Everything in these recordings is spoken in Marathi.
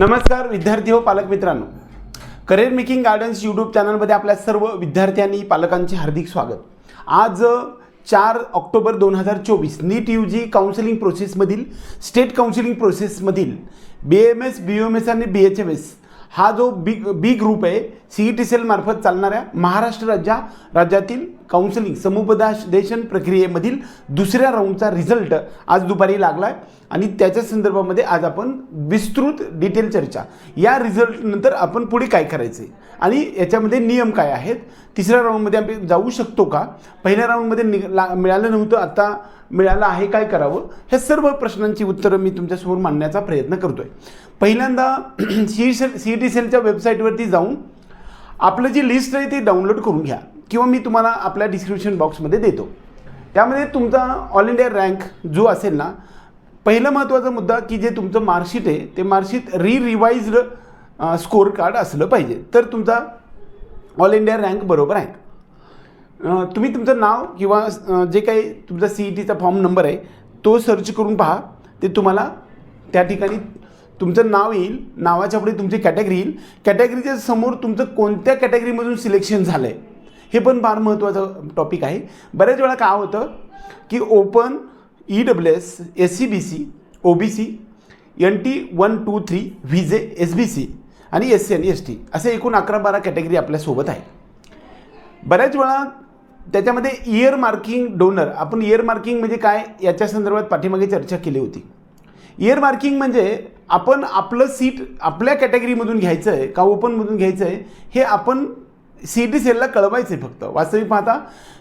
नमस्कार विद्यार्थी हो पालक मित्रांनो. करिअर मेकिंग गार्डन्स यूट्यूब चॅनलमध्ये आपल्या सर्व विद्यार्थ्यांनी पालकांचे हार्दिक स्वागत. आज चार ऑक्टोबर दोन हजार चोवीस नीट यू जी काउन्सिलिंग प्रोसेसमधील state counselling प्रोसेसमधील B M S B M S आणि बी एच एम एस हा जो बी बी ग्रुप आहे सी ई टी सेलमार्फत चालणाऱ्या महाराष्ट्र राज्या राज्यातील काउन्सिलिंग समुपदेशन प्रक्रियेमधील दुसऱ्या राऊंडचा रिझल्ट आज दुपारी लागला आहे आणि त्याच्या संदर्भामध्ये आज आपण विस्तृत डिटेल चर्चा. या रिझल्टनंतर आपण पुढे काय करायचं? आहे आणि याच्यामध्ये नियम काय आहेत? तिसऱ्या राऊंडमध्ये आपण जाऊ शकतो का? पहिल्या राऊंडमध्ये नि मिळालं नव्हतं आता मिळालं आहे काय करावं? ह्या सर्व प्रश्नांची उत्तरं मी तुमच्यासमोर मांडण्याचा प्रयत्न करतो आहे पहिल्यांदा सी सेल सी टी सेलच्या वेबसाईटवरती जाऊन आपलं जी लिस्ट आहे ती डाउनलोड करून घ्या. किंवा मी तुम्हाला आपल्या डिस्क्रिप्शन बॉक्समध्ये देतो. त्यामध्ये तुमचा ऑल इंडिया रँक जो असेल ना पहिला महत्त्वाचा मुद्दा की जे तुमचं मार्कशीट आहे ते मार्कशीट री रिवाइज्ड स्कोअर कार्ड असलं पाहिजे. तर तुमचा ऑल इंडिया रँक बरोबर आहे. तुम्ही तुमचं नाव किंवा जे काही तुमचा सी ई टीचा फॉर्म नंबर आहे तो सर्च करून पहा. ते तुम्हाला त्या ठिकाणी तुमचं नाव येईल नावाच्या पुढे तुमची कॅटेगरी येईल. कॅटेगरीच्या समोर तुमचं कोणत्या कॅटेगरीमधून सिलेक्शन झालं आहे हे पण फार महत्त्वाचं टॉपिक आहे. बऱ्याच वेळा काय होतं की open E W S S C B C O B C N T one two three V J S B C आणि एस सी आणि एस टी असे एकूण अकरा बारा कॅटेगरी आपल्यासोबत आहे. बऱ्याच वेळा त्याच्यामध्ये इयर मार्किंग डोनर आपण इयर मार्किंग म्हणजे काय याच्या संदर्भात पाठीमागे चर्चा केली होती. इयर मार्किंग म्हणजे आपण आपलं सीट आपल्या कॅटेगरीमधून घ्यायचं आहे का ओपनमधून घ्यायचं आहे हे आपण सी ई टी सेलला कळवायचं आहे फक्त. वास्तविक पाहता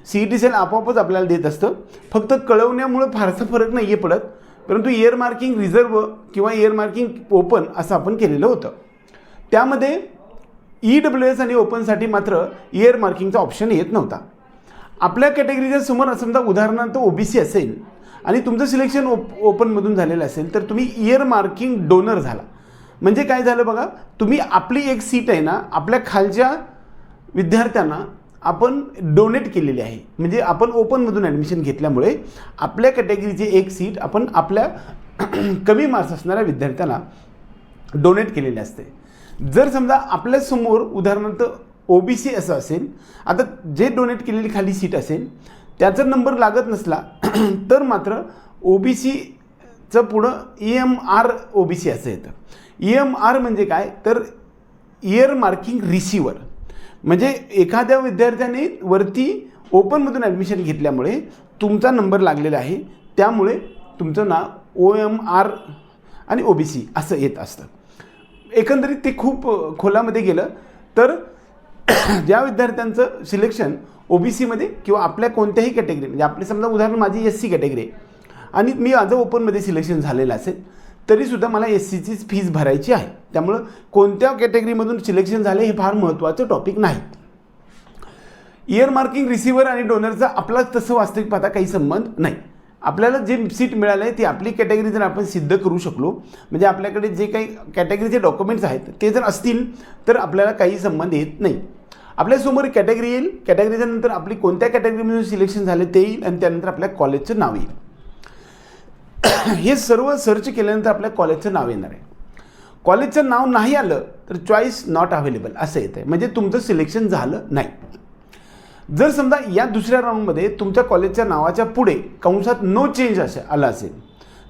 सी ई टी सेल आपोआपच आपल्याला देत असतं. फक्त कळवण्यामुळं फारसा फरक नाही आहे पडत परंतु एअर मार्किंग रिझर्व किंवा एअर मार्किंग ओपन असं आपण केलेलं होतं. त्यामध्ये ई डब्ल्यू एस आणि ओपनसाठी मात्र एअर मार्किंगचा ऑप्शन येत नव्हता. आपल्या कॅटेगरीच्या समोर समजा उदाहरणार्थ ओ बी सी असेल आणि तुमचं सिलेक्शन ओप ओपनमधून झालेलं असेल तर तुम्ही इयर मार्किंग डोनर झाला. म्हणजे काय झालं बघा तुम्ही आपली एक सीट आहे ना आपल्या खालच्या विद्यार्थ्यांना आपण डोनेट केलेली आहे. म्हणजे आपण ओपनमधून ॲडमिशन घेतल्यामुळे आपल्या कॅटेगरीची एक सीट आपण आपल्या कमी मार्क्स असणाऱ्या विद्यार्थ्यांना डोनेट केलेले असते. जर समजा आपल्यासमोर उदाहरणार्थ ओ बी सी असं असेल आता जे डोनेट केलेली खाली सीट असेल त्याचा नंबर लागत नसला तर मात्र ओ बी सीचं पुढं E M R O B C असं येतं. ई एम आर म्हणजे काय? तर इयर मार्किंग रिसिवर म्हणजे एखाद्या विद्यार्थ्याने वरती ओपनमधून ॲडमिशन घेतल्यामुळे तुमचा नंबर लागलेला आहे. त्यामुळे तुमचं नाव ओ एम आर आणि ओ बी सी असं येत असतं. एकंदरीत ते खूप खोलामध्ये गेलं. तर ज्या विद्यार्थ्यांचं सिलेक्शन ओ बी सीमध्ये किंवा आपल्या कोणत्याही कॅटेगरी म्हणजे आपले समजा उदाहरण माझी एस सी कॅटेगरी आहे. आणि मी माझं ओपनमध्ये सिलेक्शन झालेलं असेल. तरीसुद्धा मला एस सीचीच फीज भरायची आहे. त्यामुळं कोणत्या कॅटेगरीमधून सिलेक्शन झाले हे फार महत्त्वाचं टॉपिक नाही. इयर मार्किंग रिसिव्हर आणि डोनरचा आपला तसं वास्तविक पाहता काही संबंध नाही. आपल्याला जे सीट मिळालं आहे ती आपली कॅटेगरी जर आपण सिद्ध करू शकलो म्हणजे आपल्याकडे जे काही कॅटेगरीचे डॉक्युमेंट्स आहेत ते जर असतील तर आपल्याला काही संबंध येत नाही. आपल्यासमोर कॅटेगरी येईल कॅटेगरीच्या नंतर आपली कोणत्या कॅटेगरीमधून सिलेक्शन झाले ते येईल आणि त्यानंतर आपल्या कॉलेजचं नाव येईल. हे सर्व सर्च केल्यानंतर आपल्या कॉलेजचं नाव येणार आहे. कॉलेजचं नाव नाही आलं तर चॉईस नॉट अवेलेबल असं येतं आहे म्हणजे तुमचं सिलेक्शन झालं नाही. जर समजा या दुसऱ्या राऊंडमध्ये तुमच्या कॉलेजच्या नावाच्या पुढे कंसात नो चेंज असे आलं असेल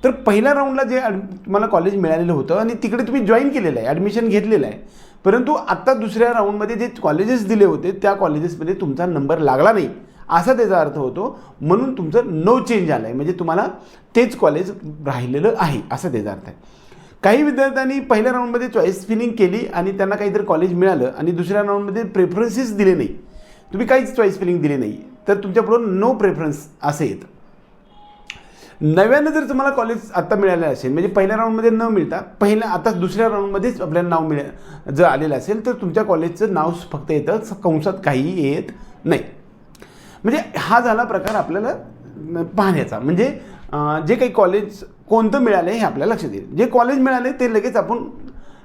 तर पहिल्या राऊंडला जे ॲड तुम्हाला कॉलेज मिळालेलं होतं आणि तिकडे तुम्ही जॉईन केलेलं आहे ॲडमिशन घेतलेलं आहे परंतु आत्ता दुसऱ्या राऊंडमध्ये जे कॉलेजेस दिले होते त्या कॉलेजेसमध्ये तुमचा नंबर लागला नाही. असा त्याचा अर्थ होतो म्हणून तुमचं नो चेंज आलं आहे म्हणजे तुम्हाला तेच कॉलेज राहिलेलं आहे असा त्याचा अर्थ आहे. काही विद्यार्थ्यांनी पहिल्या राऊंडमध्ये चॉईस फिलिंग केली आणि त्यांना काहीतरी कॉलेज मिळालं आणि दुसऱ्या राऊंडमध्ये प्रेफरन्सेस दिले नाही. तुम्ही काहीच चॉईस फिलिंग दिली नाही. तर तुमच्यापुढं नो प्रेफरन्स असे येतं. नव्यानं जर तुम्हाला कॉलेज आत्ता मिळालं असेल म्हणजे पहिल्या राऊंडमध्ये न मिळता पहिल्या आता दुसऱ्या राऊंडमध्येच आपल्याला नाव मिळ जर आलेलं असेल तर तुमच्या कॉलेजचं नाव फक्त येतं कंसात काहीही येत नाही. म्हणजे हा झाला प्रकार आपल्याला पाहण्याचा. म्हणजे जे काही कॉलेज कोणतं मिळालं हे आपल्याला लक्षात येईल. जे कॉलेज मिळाले ते लगेच आपण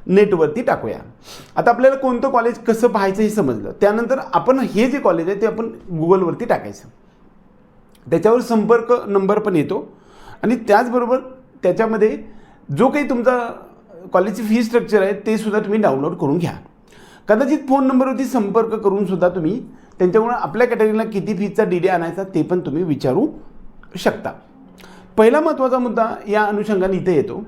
नेटवरती टाकूया. आता आपल्याला कोणतं कॉलेज कसं पाहायचं हे समजलं. त्यानंतर आपण हे जे कॉलेज आहे ते आपण गुगलवरती टाकायचं. त्याच्यावर संपर्क नंबर पण येतो. आणि त्याचबरोबर त्याच्यामध्ये जो काही तुमचा कॉलेजची फी स्ट्रक्चर आहे ते सुद्धा तुम्ही डाउनलोड करून घ्या. कदाचित फोन नंबरवरती संपर्क करून सुद्धा तुम्ही त्यांच्यामुळे आपल्या कॅटेगरीला किती फीचा डी डी आणायचा ते पण तुम्ही विचारू शकता. पहिला महत्त्वाचा मुद्दा या अनुषंगाने इथे येतो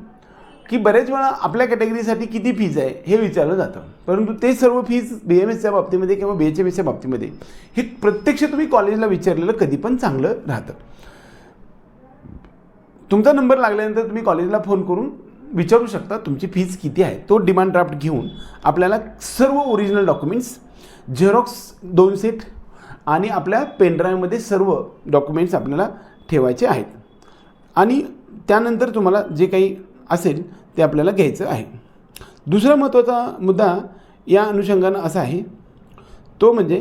की बरेच वेळा आपल्या कॅटेगरीसाठी किती फीज आहे हे विचारलं जातं. परंतु ते सर्व फीज बी एम एसच्या बाबतीमध्ये किंवा बी एच एम एसच्या बाबतीमध्ये हे प्रत्यक्ष तुम्ही कॉलेजला विचारलेलं कधी पण चांगलं राहतं. तुमचा नंबर लागल्यानंतर तुम्ही कॉलेजला फोन करून विचारू शकता तुमची फीज किती आहे. तो डिमांड ड्राफ्ट घेऊन आपल्याला सर्व ओरिजिनल डॉक्युमेंट्स झेरॉक्स दोन सेट आणि आपल्या पेनड्राईव्हमध्ये सर्व डॉक्युमेंट्स आपल्याला ठेवायचे आहेत. आणि त्यानंतर तुम्हाला जे काही असेल ते आपल्याला घ्यायचं आहे. दुसरा महत्त्वाचा मुद्दा या अनुषंगानं असा आहे तो म्हणजे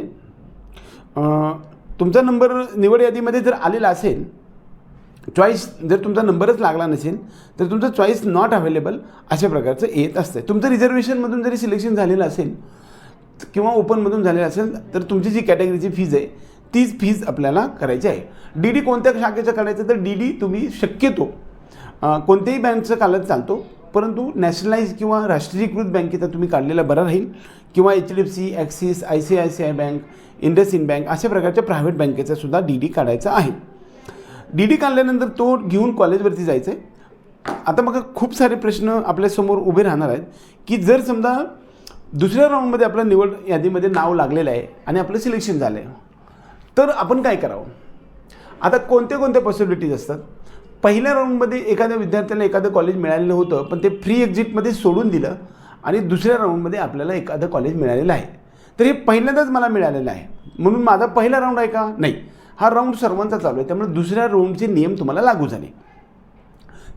तुमचा नंबर निवड यादीमध्ये जर आलेला असेल चॉईस जर तुमचा नंबरच लागला नसेल तर तुमचं चॉईस नॉट अवेलेबल अशा प्रकारचं येत असतं तुमचं रिझर्वेशनमधून जरी सिलेक्शन झालेलं असेल किंवा ओपनमधून झालेलं असेल तर तुमची जी कॅटेगरीची फीज आहे तीच फीज आपल्याला करायची आहे. डी डी कोणत्या शाखेचं काढायचं तर डी डी तुम्ही शक्यतो कोणत्याही बँकचं काढत चालतो. परंतु नॅशनलाइज किंवा राष्ट्रीयकृत बँकेचा तुम्ही काढलेला बरा राहील. किंवा H D F C axis I C I C I bank IndusInd bank अशा प्रकारच्या प्रायव्हेट बँकेचा सुद्धा डी डी काढायचा आहे. डी डी काढल्यानंतर तो घेऊन कॉलेजवरती जायचं आहे आता मग खूप सारे प्रश्न आपल्यासमोर उभे राहणार आहेत की जर समजा दुसऱ्या राऊंडमध्ये आपलं निवड यादीमध्ये नाव लागलेलं आहे आणि आपलं सिलेक्शन झालं आहे तर आपण काय करावं? आता कोणत्या कोणत्या पॉसिबिलिटीज असतात? पहिल्या राऊंडमध्ये एखाद्या विद्यार्थ्याला एखादं कॉलेज मिळालेलं होतं पण ते फ्री एक्झिटमध्ये सोडून दिलं आणि दुसऱ्या राऊंडमध्ये आपल्याला एखादं कॉलेज मिळालेलं आहे. तर हे पहिल्यांदाच मला मिळालेलं आहे. म्हणून माझा पहिला राऊंड आहे का? नाही. हा राऊंड सर्वांचा चालू आहे त्यामुळे दुसऱ्या राऊंडचे नियम तुम्हाला लागू झाले.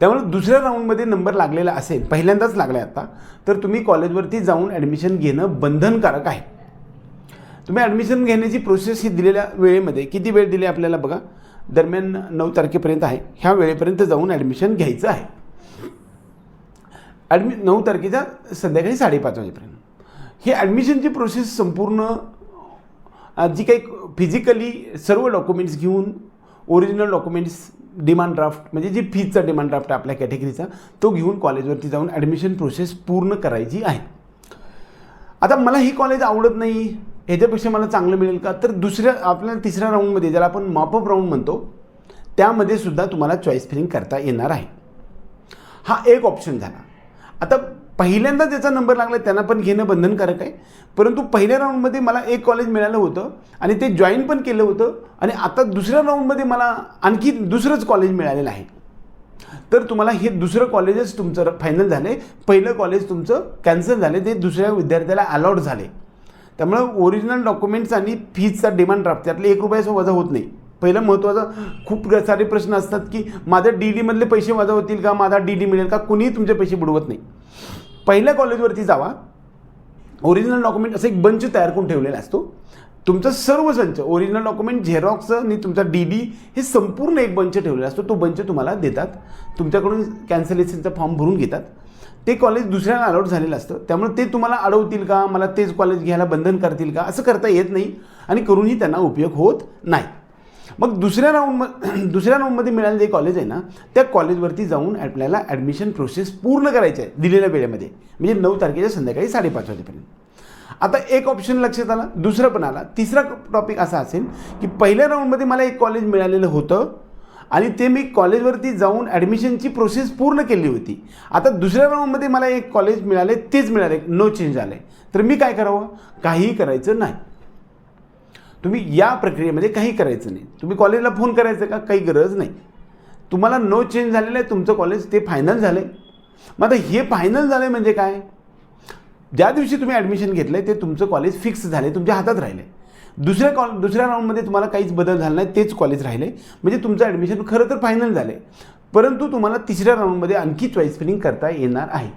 त्यामुळे दुसऱ्या राऊंडमध्ये नंबर लागलेला असेल पहिल्यांदाच लागला आहे आता तर तुम्ही कॉलेजवरती जाऊन ॲडमिशन घेणं बंधनकारक आहे. तुम्ही ॲडमिशन घेण्याची प्रोसेस ही दिलेल्या वेळेमध्ये किती वेळ दिली आपल्याला बघा? दरम्यान नऊ तारखेपर्यंत आहे. ह्या वेळेपर्यंत जाऊन ॲडमिशन घ्यायचं आहे. ॲडमि नऊ तारखेच्या संध्याकाळी साडेपाच वाजेपर्यंत. ही ॲडमिशनची प्रोसेस संपूर्ण जी काही फिजिकली सर्व डॉक्युमेंट्स घेऊन ओरिजिनल डॉक्युमेंट्स डिमांड ड्राफ्ट म्हणजे जी फीजचा डिमांड ड्राफ्ट आहे आपल्या कॅटेगरीचा तो घेऊन कॉलेजवरती जाऊन ॲडमिशन प्रोसेस पूर्ण करायची आहे. आता मला ही कॉलेज आवडत नाही ह्याच्यापेक्षा मला चांगलं मिळेल का? तर दुसऱ्या आपल्या तिसऱ्या राऊंडमध्ये ज्याला आपण मॉपअप राऊंड म्हणतो त्यामध्ये सुद्धा तुम्हाला चॉईस फिलिंग करता येणार आहे. हा एक ऑप्शन झाला. आता पहिल्यांदा ज्याचा नंबर लागला त्यांना पण घेणं बंधनकारक आहे. परंतु पहिल्या राऊंडमध्ये मला एक कॉलेज मिळालं होतं आणि ते जॉईन पण केलं होतं आणि आता दुसऱ्या राऊंडमध्ये मला आणखी दुसरंच कॉलेज मिळालेलं आहे. तर तुम्हाला हे दुसरं कॉलेजच तुमचं फायनल झाले पहिलं कॉलेज तुमचं कॅन्सल झाले ते दुसऱ्या विद्यार्थ्याला अलॉट झाले. त्यामुळं ओरिजिनल डॉक्युमेंट्स आणि फीजचा डिमांड ड्राफ्ट त्यातले एक रुपयाचा वजा होत नाही. पहिलं महत्त्वाचं खूप सारे प्रश्न असतात की माझ्या डी डीमधले पैसे वजा होतील का? माझा डी डी मिळेल का? कुणीही तुमचे पैसे बुडवत नाही. पहिल्या कॉलेजवरती जावा. ओरिजिनल डॉक्युमेंट असं एक बंच तयार करून ठेवलेला असतो. तुमचं सर्व संच ओरिजिनल डॉक्युमेंट झेरॉक्स आणि तुमचा डी डी हे संपूर्ण एक बंच ठेवलेला असतो. तो बंच तुम्हाला देतात. तुमच्याकडून कॅन्सलेशनचा फॉर्म भरून घेतात. ते कॉलेज दुसऱ्याला अलॉट झालेलं असतं. त्यामुळे ते तुम्हाला अडवतील का? मला तेच कॉलेज घ्यायला बंधन करतील का? असं करता येत नाही आणि करूनही त्यांना उपयोग होत नाही. मग दुसऱ्या राऊंड दुसऱ्या राऊंडमध्ये मिळालेलं जे कॉलेज आहे ना त्या कॉलेजवरती जाऊन आपल्याला ॲडमिशन प्रोसेस पूर्ण करायची आहे दिलेल्या वेळेमध्ये. म्हणजे नऊ तारखेच्या संध्याकाळी साडेपाच वाजेपर्यंत. आता एक ऑप्शन लक्षात आला दुसरं पण आला. तिसरा टॉपिक असा असेल की पहिल्या राऊंडमध्ये मला एक कॉलेज मिळालेलं होतं आणि ते मी कॉलेजवरती जाऊन ॲडमिशनची प्रोसेस पूर्ण केली होती. आता दुसऱ्या राऊंडमध्ये मला एक कॉलेज मिळाले तेच मिळाले नो चेंज आले तर मी काय करावं? काहीही करायचं नाही. तुम्ही या प्रक्रियेमध्ये काही करायचं नाही. तुम्ही कॉलेजला फोन करायचं का? काही गरज नाही. तुम्हाला नो चेंज झालेलं आहे तुमचं कॉलेज ते फायनल झालं आहे मग आता हे फायनल झालं म्हणजे काय? ज्या दिवशी तुम्ही ॲडमिशन घेतलं आहे ते तुमचं कॉलेज फिक्स झालं आहे तुमच्या हातात राहिलं आहे दुसऱ्या कॉल दुसऱ्या राऊंडमध्ये तुम्हाला काहीच बदल झाला नाही तेच कॉलेज राहिले म्हणजे तुमचं ॲडमिशन खरं तर फायनल झालं आहे परंतु तुम्हाला तिसऱ्या राऊंडमध्ये आणखी चॉईस फिलिंग करता येणार आहे.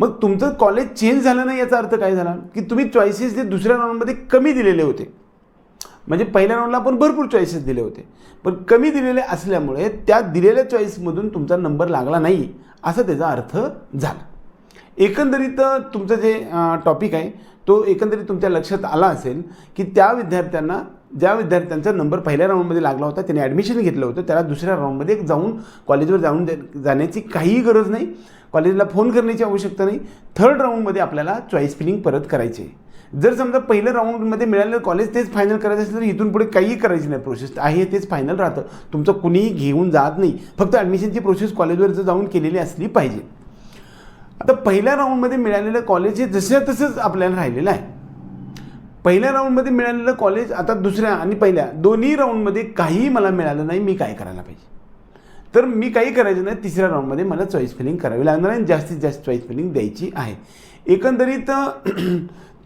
मग तुमचं कॉलेज चेंज झालं नाही याचा अर्थ काय झाला? की तुम्ही चॉईसेस जे दुसऱ्या राऊंडमध्ये कमी दिलेले होते. म्हणजे पहिल्या राऊंडला आपण भरपूर चॉईसेस दिले होते. पण कमी दिलेले असल्यामुळे त्या दिलेल्या चॉईसमधून तुमचा नंबर लागला नाही असा त्याचा अर्थ झाला. एकंदरीत तुमचं जे टॉपिक आहे तो एकंदरीत तुमच्या लक्षात आला असेल की त्या विद्यार्थ्यांना ज्या विद्यार्थ्यांचा नंबर पहिल्या राऊंडमध्ये लागला होता त्याने ॲडमिशन घेतलं होतं त्याला दुसऱ्या राऊंडमध्ये जाऊन कॉलेजवर जाऊन जाण्याची काहीही गरज नाही कॉलेजला फोन करण्याची आवश्यकता नाही थर्ड राऊंडमध्ये आपल्याला चॉईस फिलिंग परत करायची आहे. जर समजा पहिल्या राऊंडमध्ये मिळालेलं कॉलेज तेच फायनल करायचं असेल तर इथून पुढे काहीही करायची नाही. प्रोसेस आहे तेच फायनल राहतं. तुमचं कुणीही घेऊन जात नाही. फक्त ॲडमिशनची प्रोसेस कॉलेजवर जर जाऊन केलेली असली पाहिजे. आता पहिल्या राऊंडमध्ये मिळालेलं कॉलेज हे जसं तसंच आपल्याला राहिलेलं आहे. पहिल्या राऊंडमध्ये मिळालेलं कॉलेज आता दुसऱ्या आणि पहिल्या दोन्ही राऊंडमध्ये काहीही मला मिळालं नाही मी काय करायला पाहिजे? तर मी काही करायचं नाही तिसऱ्या राऊंडमध्ये मला चॉईस फिलिंग करावी लागणार आणि जास्तीत जास्त चॉईस फिलिंग द्यायची आहे. एकंदरीत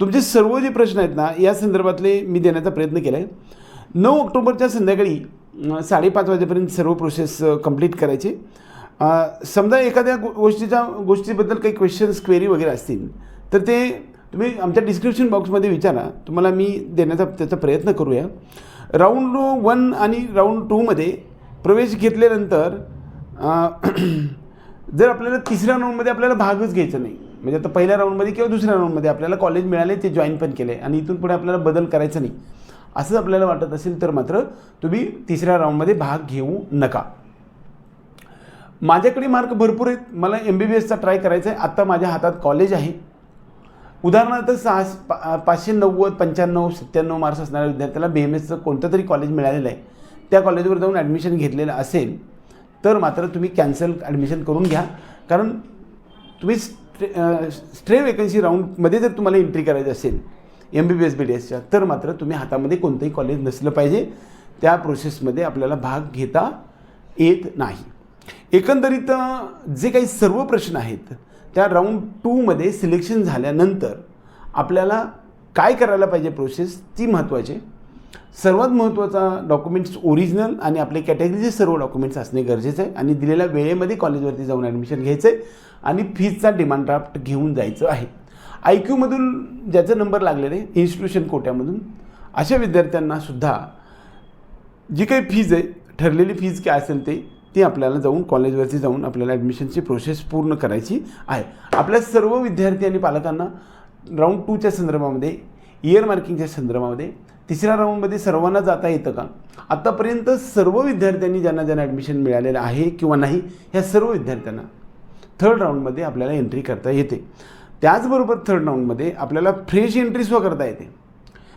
तुमचे सर्व जे प्रश्न आहेत ना या संदर्भातले मी देण्याचा प्रयत्न केला आहे नऊ ऑक्टोबरच्या संध्याकाळी साडेपाच वाजेपर्यंत सर्व प्रोसेस कंप्लीट करायचे. समजा एखाद्या गो गोष्टीच्या गोष्टीबद्दल काही क्वेश्चन्स क्वेरी वगैरे असतील तर ते तुम्ही आमच्या डिस्क्रिप्शन बॉक्समध्ये विचारा. तुम्हाला मी देण्याचा त्याचा प्रयत्न करूया. राऊंड वन आणि राऊंड टूमध्ये प्रवेश घेतल्यानंतर जर आपल्याला तिसऱ्या राऊंडमध्ये आपल्याला भागच घ्यायचा नाही म्हणजे आता पहिल्या राऊंडमध्ये किंवा दुसऱ्या राऊंडमध्ये आपल्याला कॉलेज मिळाले ते जॉईन पण केले. आणि इथून पुढे आपल्याला बदल करायचा नाही. असंच आपल्याला वाटत असेल तर मात्र तुम्ही तिसऱ्या राऊंडमध्ये भाग घेऊ नका. माझ्याकडे मार्क भरपूर आहेत. मला एम बी बी एसचा ट्राय करायचा आहे. आत्ता माझ्या हातात कॉलेज आहे. उदाहरणार्थ सहा पा पाचशे नव्वद पंच्याण्णव सत्त्याण्णव मार्क्स असणाऱ्या विद्यार्थ्याला बी एम एसचं कोणतं तरी कॉलेज मिळालेलं आहे. त्या कॉलेजवर जाऊन ॲडमिशन घेतलेलं असेल तर मात्र तुम्ही कॅन्सल ॲडमिशन करून घ्या. कारण तुम्ही स्ट्रे स्ट्रे वेकन्सी राऊंडमध्ये जर तुम्हाला एंट्री करायची असेल M B B S B D एसच्या तर मात्र तुम्ही हातामध्ये कोणतंही कॉलेज नसलं पाहिजे. त्या प्रोसेसमध्ये आपल्याला भाग घेता येत नाही. एकंदरीत जे काही सर्व प्रश्न आहेत त्या राऊंड टूमध्ये सिलेक्शन झाल्यानंतर आपल्याला काय करायला पाहिजे प्रोसेस ती महत्त्वाची आहे. सर्वात महत्त्वाचा डॉक्युमेंट्स ओरिजिनल आणि आपले कॅटेगरीचे सर्व डॉक्युमेंट्स असणे गरजेचं आहे आणि दिलेल्या वेळेमध्ये कॉलेजवरती जाऊन ॲडमिशन घ्यायचं आहे आणि फीजचा डिमांड ड्राफ्ट घेऊन जायचं आहे. आय क्यूमधून ज्याचा नंबर लागलेले आहे इन्स्टिट्यूशन कोट्यामधून अशा विद्यार्थ्यांना सुद्धा जी काही फीज आहे ठरलेली फीज काय असेल ते ती आपल्याला जाऊन कॉलेजवरती जाऊन आपल्याला ॲडमिशनची प्रोसेस पूर्ण करायची आहे. आपल्या सर्व विद्यार्थी आणि पालकांना राऊंड टूच्या संदर्भामध्ये इयर मार्किंगच्या संदर्भामध्ये तिसऱ्या राऊंडमध्ये सर्वांना जाता येतं का? आत्तापर्यंत सर्व विद्यार्थ्यांनी ज्यांना ज्यांना ॲडमिशन मिळालेलं आहे किंवा नाही ह्या सर्व विद्यार्थ्यांना थर्ड राऊंडमध्ये आपल्याला एंट्री करता येते. त्याचबरोबर थर्ड राऊंडमध्ये आपल्याला फ्रेश एंट्री सुद्धा करता येते.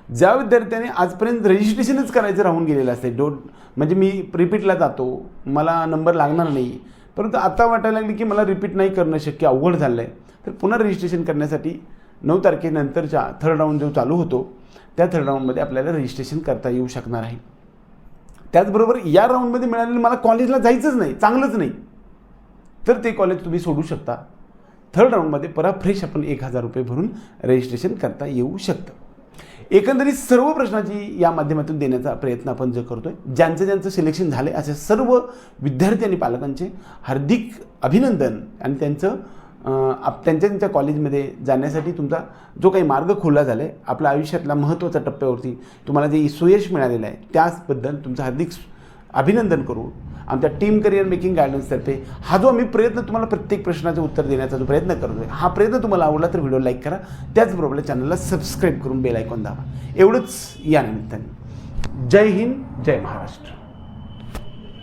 ज्या विद्यार्थ्याने आजपर्यंत रजिस्ट्रेशनच करायचं राहून गेलेलं असते डोट म्हणजे मी रिपीटला जातो मला नंबर लागणार नाही परंतु आता वाटायला लागली की मला रिपीट नाही करणं शक्य अवघड झालं आहे तर पुन्हा रजिस्ट्रेशन करण्यासाठी नऊ तारखेनंतरच्या थर्ड राऊंड जो चालू होतो त्या थर्ड राऊंडमध्ये आपल्याला रजिस्ट्रेशन करता येऊ शकणार आहे. त्याचबरोबर या राऊंडमध्ये मिळालेलं मला कॉलेजला जायचंच नाही चांगलंच नाही. तर ते कॉलेज तुम्ही सोडू शकता. थर्ड राऊंडमध्ये परत फ्रेश आपण एक हजार रुपये भरून रजिस्ट्रेशन करता येऊ शकतं. एकंदरीत सर्व प्रश्नाची या माध्यमातून देण्याचा प्रयत्न आपण जो आहे ज्यांचं ज्यांचं सिलेक्शन झाले असे सर्व विद्यार्थी आणि पालकांचे हार्दिक अभिनंदन आणि त्यांचं आप त्यांच्या त्यांच्या कॉलेजमध्ये जाण्यासाठी तुमचा जो काही मार्ग खुला झाला आहे आपल्या आयुष्यातला महत्त्वाच्या टप्प्यावरती तुम्हाला जे सुयश मिळालेलं आहे त्याचबद्दल तुमचं हार्दिक अभिनंदन करू. आमच्या टीम करिअर मेकिंग गायडन्सतर्फे हा जो आम्ही प्रयत्न तुम्हाला प्रत्येक प्रश्नाचं उत्तर देण्याचा जो प्रयत्न करतो आहे हा प्रयत्न तुम्हाला आवडला तर व्हिडिओ लाईक करा. त्याचबरोबर चॅनलला सबस्क्राईब करून बेल आयकॉन दाबा. एवढंच या निमित्ताने. जय हिंद जय महाराष्ट्र.